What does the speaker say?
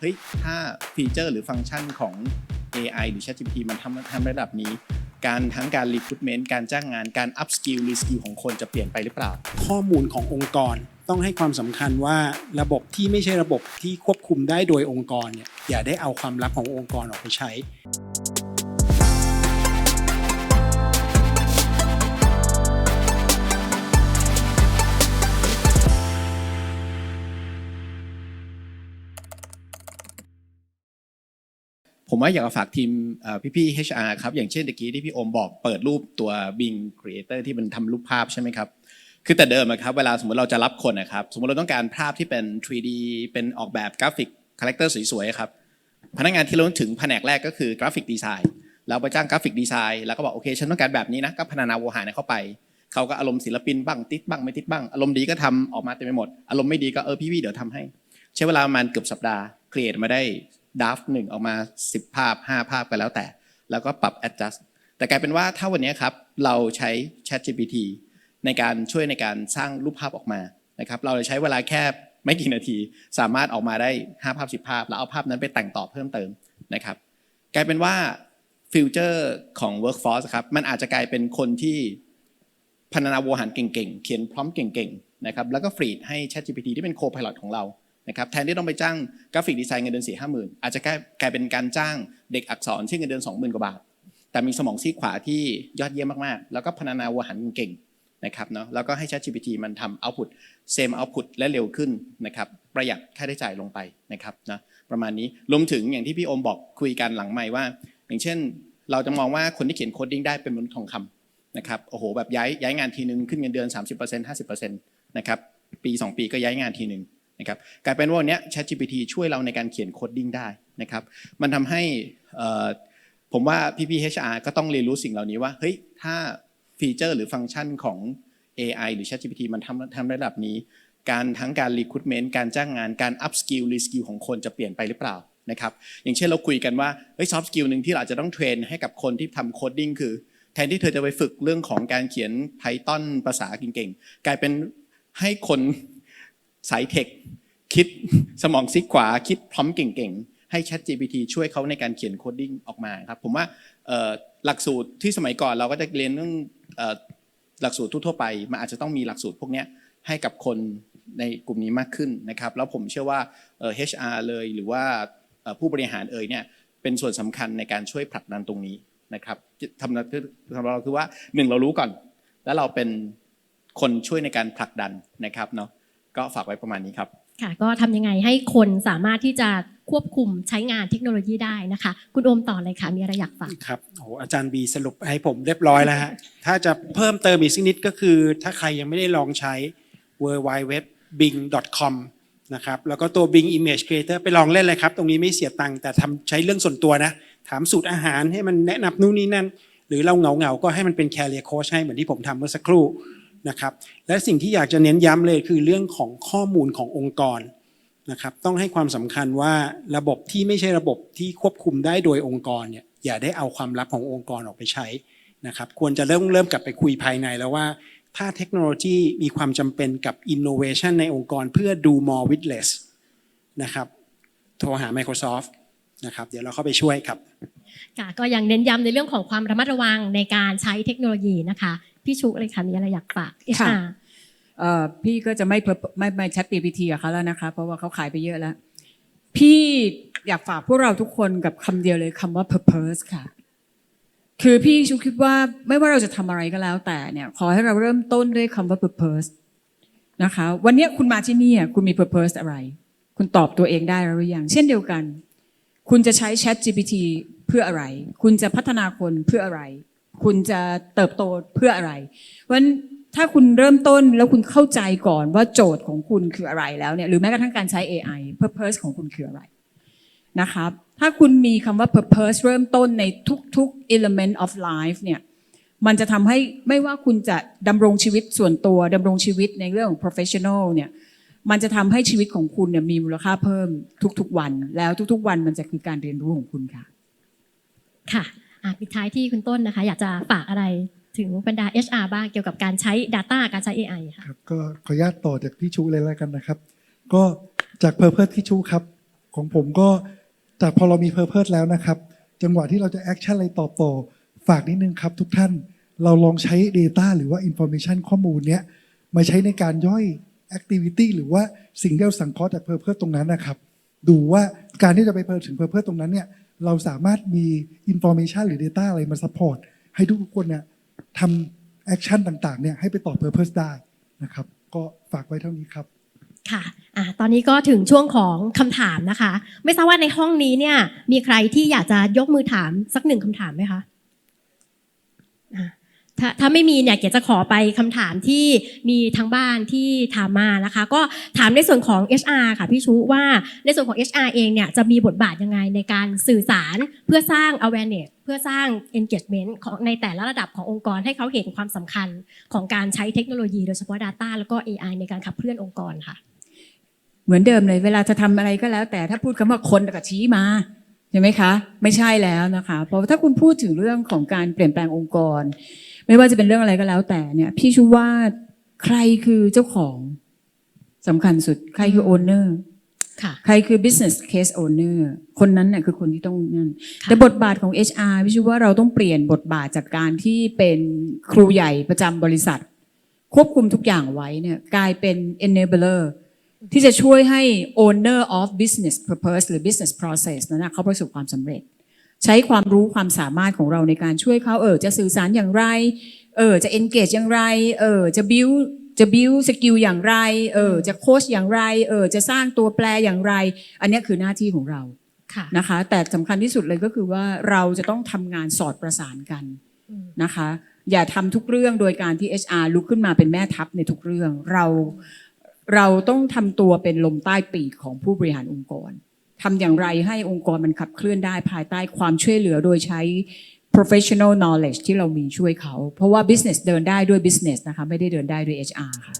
เฮ้ยถ้าฟีเจอร์หรือฟังก์ชันของ AI หรือ ChatGPT มันทำทำระดับนี้ การทั้งการ recruitment การจ้างงานการ up skill re skill ของคนจะเปลี่ยนไปหรือเปล่า ข้อมูลขององค์กรต้องให้ความสำคัญว่าระบบที่ไม่ใช่ระบบที่ควบคุมได้โดยองค์กรเนี่ยอย่าได้เอาความลับขององค์กรออกไปใช้ ผมว่าอยากจะฝากทีมพี่ๆ HR ครับ อย่างเช่นตะกี้ที่พี่โอมบอกเปิดรูปตัว Bing Creator ที่มันทำรูปภาพใช่ไหมครับคือแต่เดิมครับเวลาสมมติเราจะรับคนนะครับสมมติเราต้องการภาพที่เป็น 3D เป็นออกแบบกราฟิกคาแรคเตอร์สวยๆครับพนักงานที่เราถึงแผนกแรกก็คือกราฟิกดีไซน์เราไปจ้างกราฟิกดีไซน์แล้วก็บอกโอเคฉันต้องการแบบนี้นะก็พัฒนาวัวหารเข้าไปเขาก็อารมณ์ศิลปินบ้างติดบ้างไม่ติดบ้าง อารมณ์ดีก็ทำออกมาเต็มไปหมด อารมณ์ไม่ดีก็เออพี่ๆเดี๋ยวทำให้ ใช้เวลาประมาณเกือบสัปดาห์ครีเอทมาได้ ดัฟหนึ่งออกมา 10 ภาพ 5 ภาพก็แล้วแต่ แล้วก็ปรับ adjust แต่กลายเป็นว่าถ้าวันนี้ครับเราใช้ Chat GPT ในการช่วยในการสร้างรูปภาพออกมานะครับ เราจะใช้เวลาแค่ไม่กี่นาที สามารถออกมาได้ 5 ภาพ 10 ภาพ แล้วเอาภาพนั้นไปแต่งต่อเพิ่มเติมนะครับ กลายเป็นว่าฟิวเจอร์ของ workforce ครับมันอาจจะกลายเป็นคนที่พัฒนาวัวหารเก่งๆ เขียนพร้อมเก่งๆนะครับแล้วก็ฟรีดให้ Chat GPT ที่เป็น co-pilot ของเรา นะครับแทนที่ต้องไปจ้างกราฟิกดีไซน์เงินเดือนสี่ห้าหมื่นอาจจะกลายกลายเป็นการจ้างเด็กอักษรที่เงินเดือนสองหมื่นกว่าบาท แต่มีสมองซีขวาที่ยอดเยี่ยมมากๆ แล้วก็พัฒนาวัวหันเก่งนะครับเนาะแล้วก็ให้ ChatGPT มันทำ output same output และเร็วขึ้นนะครับประหยัดค่าใช้จ่ายลงไปนะครับนะประมาณนี้รวมถึงอย่างที่พี่โอมบอกคุยกันหลังใหม่ว่า อย่างเช่น เราจะมองว่าคนที่เขียนโคดดิ้งได้เป็นมนุษย์ทองคำนะครับโอ้โหแบบย้ายย้ายงานทีนึงขึ้นเงินเดือน 30% 50%นะครับปี 2 ปีก็ย้ายงานทีนึง นะครับกลายเป็นว่าวันนี้ ChatGPT ช่วยเราในการเขียนโคดดิ้งได้นะครับมันทำให้ผมว่าพี่ๆ HR ก็ต้องเรียนรู้สิ่งเหล่านี้ว่าเฮ้ยถ้าฟีเจอร์หรือฟังก์ชันของ AI หรือ ChatGPT มันทำทำระดับนี้ การทั้งการ recruitment การจ้างงานการ up skill re skill ของคนจะเปลี่ยนไปหรือเปล่านะครับอย่างเช่นเราคุยกันว่าเฮ้ย soft skill หนึ่งที่เราจจะต้องเทรนให้กับคนที่ทำโคดดิ้งคือ แทนที่เธอจะไปฝึกเรื่องของการเขียน Python ภาษาเก่งๆ กลายเป็นให้คน สายเทค คิดสมองซีกขวา คิดพร้อมเก่งๆ ให้ Chat GPT ช่วยเขาในการเขียนโคดดิ้งออกมาครับ ผมว่าหลักสูตรที่สมัยก่อนเราก็จะเรียนเรื่องหลักสูตรทั่วไปมันอาจจะต้องมีหลักสูตรพวกนี้ให้กับคนในกลุ่มนี้มากขึ้นนะครับ แล้วผมเชื่อว่า HR เลยหรือว่าผู้บริหารเอ่ยเนี่ยเป็นส่วนสำคัญในการช่วยผลักดันตรงนี้นะครับทำนะสำเราคือว่าหนึ่งเรารู้ก่อน แล้วเราเป็นคนช่วยในการผลักดันนะครับเนาะ ก็ฝากไว้ประมาณนี้ครับ ค่ะ ก็ทำยังไงให้คนสามารถที่จะควบคุมใช้งานเทคโนโลยีได้นะคะ คุณโอมต่อเลยค่ะ มีอะไรอยากฝาก ครับโอ้โหอาจารย์บีสรุปให้ผมเรียบร้อยแล้วฮะ ถ้าจะเพิ่มเติมอีกสักนิดก็คือ ถ้าใครยังไม่ได้ลองใช้ w w w bing com นะครับแล้วก็ตัว Bing Image Creator ไปลองเล่นเลยครับ ตรงนี้ไม่เสียตังค์แต่ทำใช้เรื่องส่วนตัวนะ ถามสูตรอาหารให้มันแนะนำนู่นนี่นั่น หรือเราเหงาเหงาๆก็ให้มันเป็น Career Coach ให้เหมือนที่ผมทำเมื่อสักครู่ นะครับ และสิ่งที่อยากจะเน้นย้ำเลยคือเรื่องของข้อมูลขององค์กรนะครับ ต้องให้ความสำคัญว่าระบบที่ไม่ใช่ระบบที่ควบคุมได้โดยองค์กรเนี่ยอย่าได้เอาความลับขององค์กรออกไปใช้นะครับควรจะเริ่มเริ่มกลับไปคุยภายในแล้วว่า ถ้าเทคโนโลยีมีความจำเป็นกับ innovation ในองค์กรเพื่อดู more with less นะครับโทรหา Microsoft นะครับเดี๋ยวเราเข้าไปช่วยครับก็ยังเน้นย้ำในเรื่องของความระมัดระวังในการใช้เทคโนโลยีนะคะ พี่ชุเลยค่ะมีอะไรอยากฝากค่ะ HR เอ่อพี่ก็จะไม่ purpo- ไม่ไม่แชท GPT กับเขาแล้วนะคะ เพราะว่าเขาขายไปเยอะแล้ว พี่อยากฝากพวกเราทุกคนกับคำเดียวเลยคำว่า purpose ค่ะ คือพี่ชุคิดว่าไม่ว่าเราจะทำอะไรก็แล้ว แต่เนี่ยขอให้เราเริ่มต้นด้วยคำว่า purpose นะคะ วันเนี้ยคุณมาที่นี่อะคุณมี purpose อะไร คุณตอบตัวเองได้แล้วหรือยัง เช่นเดียวกัน คุณจะใช้ Chat GPT เพื่ออะไร คุณจะพัฒนาคนเพื่ออะไร คุณจะเติบโตเพื่ออะไร เพราะฉะนั้นถ้าคุณเริ่มต้นแล้วคุณเข้าใจก่อนว่าโจทย์ของคุณคืออะไรแล้วเนี่ยหรือแม้กระทั่งการใช้ AI purpose ของคุณคืออะไรนะครับถ้าคุณมีคำว่า purpose เริ่มต้นในทุกๆ element of life เนี่ยมันจะทำให้ไม่ว่าคุณจะดำรงชีวิตส่วนตัวดำรงชีวิตในเรื่องของ professional เนี่ยมันจะทำให้ชีวิตของคุณเนี่ยมีมูลค่าเพิ่มทุกๆวัน แล้วทุกๆวันมันจะคือการเรียนรู้ของคุณค่ะ ค่ะอะ ปิดท้ายที่คุณต้นนะคะ อยากจะฝากอะไรถึงบรรดา HR บ้างเกี่ยวกับการใช้ Data การใช้ AI ค่ะครับก็ขออนุญาตต่อจากพี่ชูเลยแล้วกันนะครับ ก็จากเพอร์เพสพี่ชูครับ ของผมก็แต่พอเรามี Purpose แล้วนะครับ จังหวะที่เราจะแอคชั่นอะไรต่อบโต้ฝากนิดนึงครับทุกท่านเราลองใช้ Data หรือว่า Information ข้อมูลเนี้ยมาใช้ในการย่อย Activity หรือว่าสิ่งที่เราสังเคราะห์จาก Purpose ตรงนั้นนะครับ ดูว่าการที่จะไปถึง Purpose ตรงนั้นเนี่ย เราสามารถมี Information หรือ Data อะไรมาซัพพอร์ตให้ทุกคนเนี่ยทำแอคชั่นต่างๆเนี่ยให้ไปต่อ Purpose ได้นะครับ ก็ฝากไว้เท่านี้ครับค่ะอ่าตอนนี้ก็ถึงช่วงของคำถามนะคะ ไม่ทราบว่าในห้องนี้เนี่ยมีใครที่อยากจะยกมือถามสักหนึ่งคำถามไหมคะ ถ้าถ้าไม่มีเนี่ยเก๋จะขอไปคำถามที่มีทางบ้านที่ถามมานะคะ ก็ถามในส่วนของ HR ค่ะพี่ชูว่าในส่วนของ HR เองเนี่ยจะมีบทบาทยังไงในการสื่อสารเพื่อสร้าง awareness เพื่อสร้าง engagement ของในแต่ละระดับขององค์กรให้เขาเห็นความสำคัญของการใช้เทคโนโลยีโดยเฉพาะ Data แล้วก็ AI ในการขับเคลื่อนองค์กรค่ะ เหมือนเดิมเลยเวลาจะทำอะไรก็แล้ว แต่ถ้าพูดคำว่าคนกับชี้มาใช่ไหมคะ ไม่ใช่แล้วนะคะเพราะถ้าคุณพูดถึงเรื่องของการเปลี่ยนแปลงองค์กร ไม่ว่าจะเป็นเรื่องอะไรก็แล้วแต่เนี่ย พี่ชูว่าใครคือเจ้าของสำคัญสุด ใครคือโอนเนอร์ค่ะใครคือ business case owner คนนั้นน่ะคือคนที่ต้องนั่นค่ะแต่บทบาทของ HR พี่ชูว่าเราต้องเปลี่ยนบทบาทจากการที่เป็นครูใหญ่ประจำบริษัท ควบคุมทุกอย่างไว้เนี่ยกลายเป็น enabler ที่จะช่วยให้ owner of business purpose หรือ business process นั้นนะเขาประสบความสำเร็จ ใช้ความรู้ความสามารถของเราในการช่วยเขาเออจะสื่อสารอย่างไร เออจะ engage อย่างไร เออจะ build จะ build skill อย่างไร เออจะโค้ชอย่างไร เออจะสร้างตัวแปรอย่างไร อันเนี้ยคือหน้าที่ของเราค่ะนะคะ แต่สำคัญที่สุดเลยก็คือว่าเราจะต้องทำงานสอดประสานกันอืมนะคะ อย่าทำทุกเรื่องโดยการที่ HR ลุกขึ้นมาเป็นแม่ทัพในทุกเรื่อง เราเราต้องทำตัวเป็นลมใต้ปีกของผู้บริหารองค์กร ทำอย่างไรให้องค์กรมันขับเคลื่อนได้ภายใต้ความช่วยเหลือโดยใช้ professional knowledge ที่เรามีช่วยเขา เพราะว่า business เดินได้ด้วย business นะคะ ไม่ได้เดินได้ด้วย HR ค่ะ